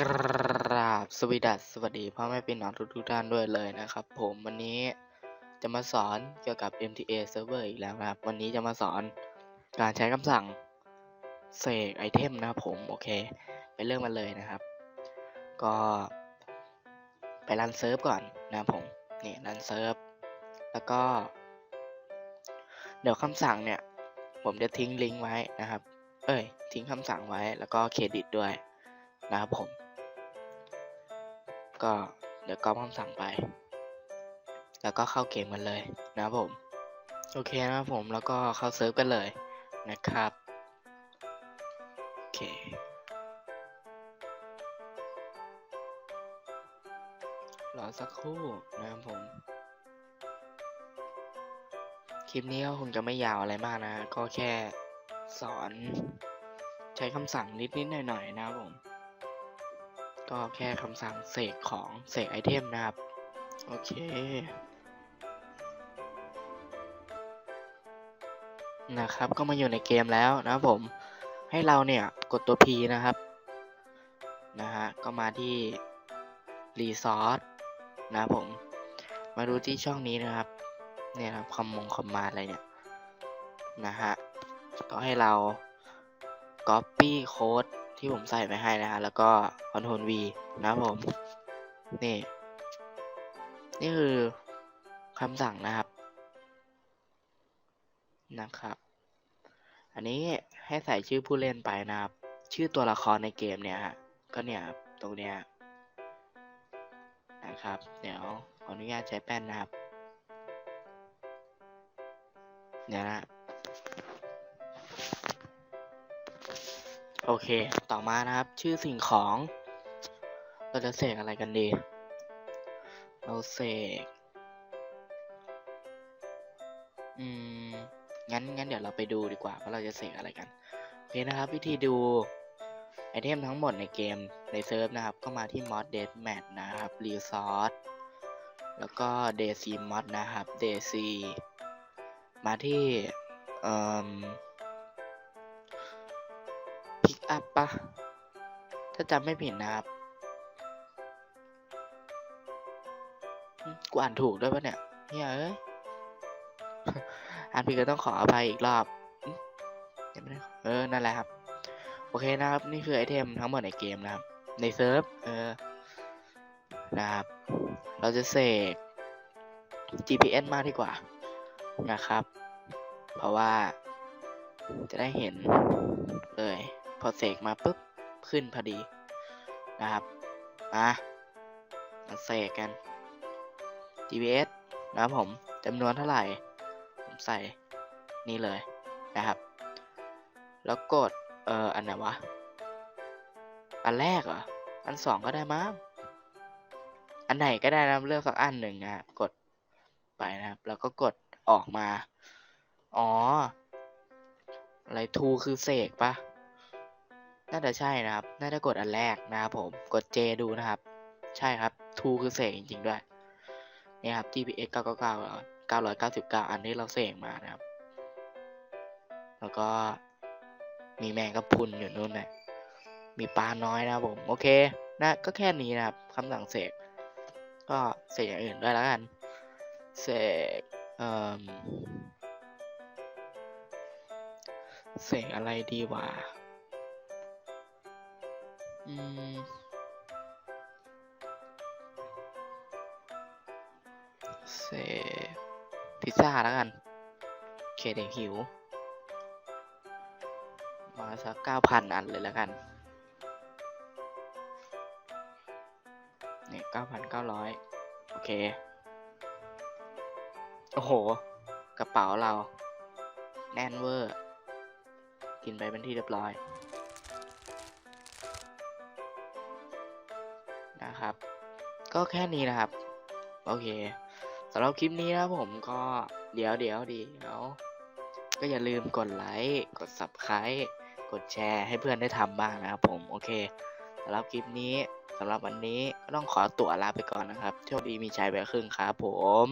ครับสวีดัสสวัสดีพ่อแม่พี่น้องทุกทุกๆท่านด้วยเลยนะครับ ผมวันนี้จะมาสอนเกี่ยวกับ MTA Server อีกแล้วนะครับ วันนี้จะมาสอนการใช้คำสั่งเสกไอเทมนะครับผมโอเค ไปเริ่มกันเลยนะครับ ก็ไปรันเซิร์ฟก่อนนะครับผมนี่รันเซิร์ฟแล้วก็ เดี๋ยวคำสั่งเนี่ย ผมจะทิ้งลิงก์ไว้นะครับ เอ้ย ทิ้งคำสั่งไว้แล้วก็เครดิตด้วยนะครับผม ก็เดี๋ยวก๊อปคำสั่งไป แล้วก็เข้าเกมกันเลยนะผม โอเคนะผมแล้วก็เข้าเซิร์ฟกันเลยนะครับ โอเค รอสักครู่นะครับผม คลิปนี้ก็คงจะไม่ยาวอะไรมากนะ ก็แค่สอนใช้คำสั่งนิดๆหน่อยๆนะครับผม ก็แค่คำสั่งเสกของเสกไอเทมนะครับ โอเค นะครับก็มาอยู่ในเกมแล้วนะผมให้เราเนี่ยกดตัว P นะครับนะฮะก็มาที่รีซอสนะผม มาดูที่ช่องนี้นะครับ เนี่ยครับคอมมงคอมมาอะไรเนี่ย นะฮะ ก็ให้เรา Copy Code ที่ผมใส่ไปให้นะฮะ แล้วก็ Ctrl V นะครับผม นี่ นี่คือคำสั่งนะครับ นะครับ อันนี้ให้ใส่ชื่อผู้เล่นไปนะครับ ชื่อตัวละครในเกมเนี่ยฮะ ก็เนี่ยตรงเนี้ยนะครับ เดี๋ยวขออนุญาตใช้แป้นนะครับ เดี๋ยวนะ โอเค ต่อมานะครับ ชื่อสิ่งของ เราจะเสกอะไรกันดี เราเสก อืม งั้น งั้นเดี๋ยวเราไปดูดีกว่าว่าเราจะเสกอะไรกัน โอเคนะครับ วิธีดูไอเทมทั้งหมดในเกมในเซิร์ฟนะครับ ก็มาที่ mod deathmatch นะครับ resource แล้วก็ dc mod นะครับ dc มาที่ เอ่อ pick up ปะถ้าจำไม่ผิดนะครับกูอ่านถูกด้วยปะเนี่ยเฮ้ยเอ้ยอ่านผิดก็ต้องขออภัยอีกรอบเออ นั่นแหละครับ โอเคนะครับ นี่คือไอเทมทั้งหมดในเกมนะครับ ในเซิร์ฟ เออ นะครับ เราจะเสก GPS มากดีกว่า นะครับ เพราะว่าจะได้เห็นเลย พอเสกมาปุ๊บขึ้นพอดีนะครับมามาเสกกัน GPS นะครับผมจำนวนเท่าไหร่ ผมใส่นี่เลยนะครับ แล้วกด เอ่อ อันไหนวะ อันแรกเหรอ อันสองก็ได้มั้งอันไหนก็ได้นะเลือกสักอันหนึ่งนะฮะกดไปนะครับ แล้วก็กดออกมา อ๋อ อะไรทูคือเสกปะ น่าจะใช่นะครับ น่าจะกดอันแรกนะครับผม กด J ดูนะครับ ใช่ครับ ทูคือเสกจริงๆด้วยเนี่ยครับ GPS 999 999 อันที่เราเสกมานะครับ แล้วก็มีแมงกะพรุนอยู่นู่นนะมีปลาน้อยนะครับผม โอเค นะ ก็แค่นี้นะครับคำสั่งเสก ก็เสกอย่างอื่นด้วยแล้วกัน เสก เอ่อ เสกอะไรดีวะ อืมเสกพิซซ่าแล้วกันโอเคเด็กหิว มาสักเก้าพันอันเลยแล้วกันเนี่ยเก้าพันเก้าร้อยโอเค โอ้โห กระเป๋าเรา แน่นเวอร์ กินไปเป็นที่เรียบร้อย นะครับ ก็แค่นี้นะครับ โอเคสำหรับคลิปนี้นะผมก็เดี๋ยวเดี๋ยวเดี๋ยวก็อย่าลืมกดไลค์กด subscribe กดแชร์ให้เพื่อนได้ทำบ้างนะครับผมโอเคสำหรับคลิปนี้สำหรับวันนี้ก็ต้องขอตัวลาไปก่อนนะครับโชคดีมีชัยไปครึ่งครับผม